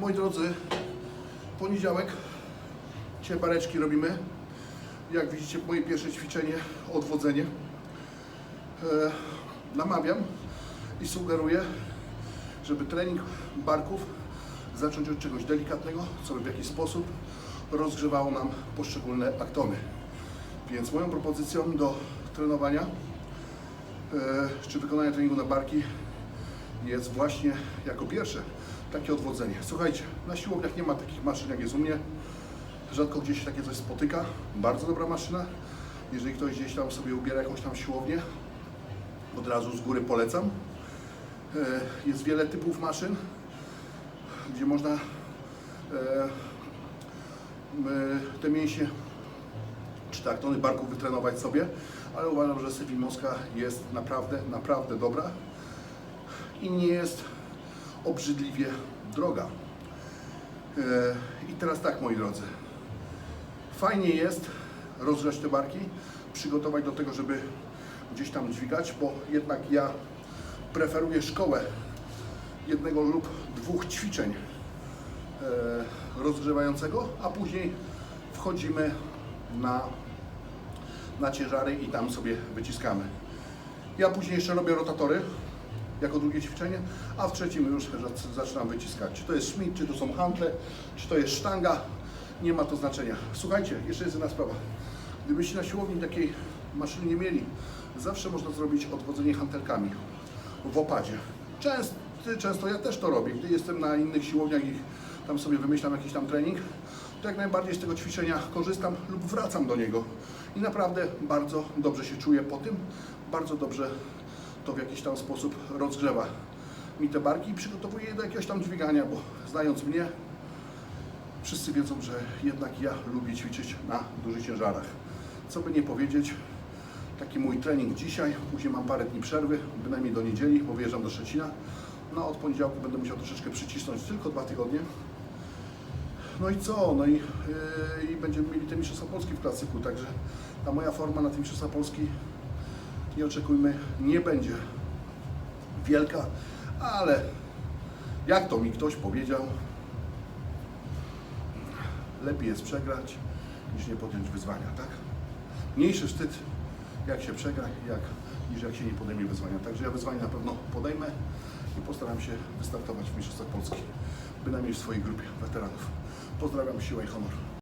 Moi drodzy, poniedziałek, dzisiaj robimy. Jak widzicie, moje pierwsze ćwiczenie, odwodzenie. E, namawiam i sugeruję, żeby trening barków zacząć od czegoś delikatnego, co by w jakiś sposób rozgrzewało nam poszczególne aktony. Więc moją propozycją do trenowania e, czy wykonania treningu na barki jest właśnie jako pierwsze takie odwodzenie. Słuchajcie, na siłowniach nie ma takich maszyn jak jest u mnie. Rzadko gdzieś takie coś spotyka. Bardzo dobra maszyna. Jeżeli ktoś gdzieś tam sobie ubiera jakąś tam siłownię, od razu z góry polecam. E, Jest wiele typów maszyn, gdzie można e, m, te mięśnie czy te aktony barków wytrenować sobie, ale uważam, że Sevi Moska jest naprawdę, naprawdę dobra i nie jest obrzydliwie droga. E, I teraz tak, moi drodzy. Fajnie jest rozgrzać te barki, przygotować do tego, żeby gdzieś tam dźwigać, bo jednak ja preferuję szkołę jednego lub dwóch ćwiczeń e, rozgrzewającego, a później wchodzimy na, na ciężary i tam sobie wyciskamy. Ja później jeszcze robię rotatory drugie ćwiczenie, a w trzecim już zac- zaczynam wyciskać. Czy to jest Schmidt, czy to są hantle, czy to jest sztanga, nie ma to znaczenia. Słuchajcie, jeszcze jest jedna sprawa. Gdybyście na siłowni takiej maszyny nie mieli, zawsze można zrobić odwodzenie hantelkami w opadzie. Często, często ja też to robię, gdy jestem na innych siłowniach i tam sobie wymyślam jakiś tam trening, to jak najbardziej z tego ćwiczenia korzystam lub wracam do niego. I naprawdę bardzo dobrze się czuję po tym, bardzo dobrze to w jakiś tam sposób rozgrzewa mi te barki i przygotowuje je do jakiegoś tam dźwigania, bo znając mnie, wszyscy wiedzą, że jednak ja lubię ćwiczyć na dużych ciężarach. Co by nie powiedzieć, taki mój trening dzisiaj, później mam parę dni przerwy, bynajmniej do niedzieli, bo wyjeżdżam do Szczecina. No od poniedziałku będę musiał troszeczkę przycisnąć, tylko dwa tygodnie. No i co? No i, yy, i będziemy mieli te Mistrzostwa Polski w klasyku, także ta moja forma na tym Mistrzostwa Polski nie oczekujmy, nie będzie wielka, ale jak to mi ktoś powiedział, lepiej jest przegrać niż nie podjąć wyzwania, tak? Mniejszy wstyd, jak się przegra, jak, niż jak się nie podejmie wyzwania. Także ja wyzwanie na pewno podejmę i postaram się wystartować w Mistrzostwach Polski, bynajmniej w swojej grupie weteranów. Pozdrawiam, siła i honor.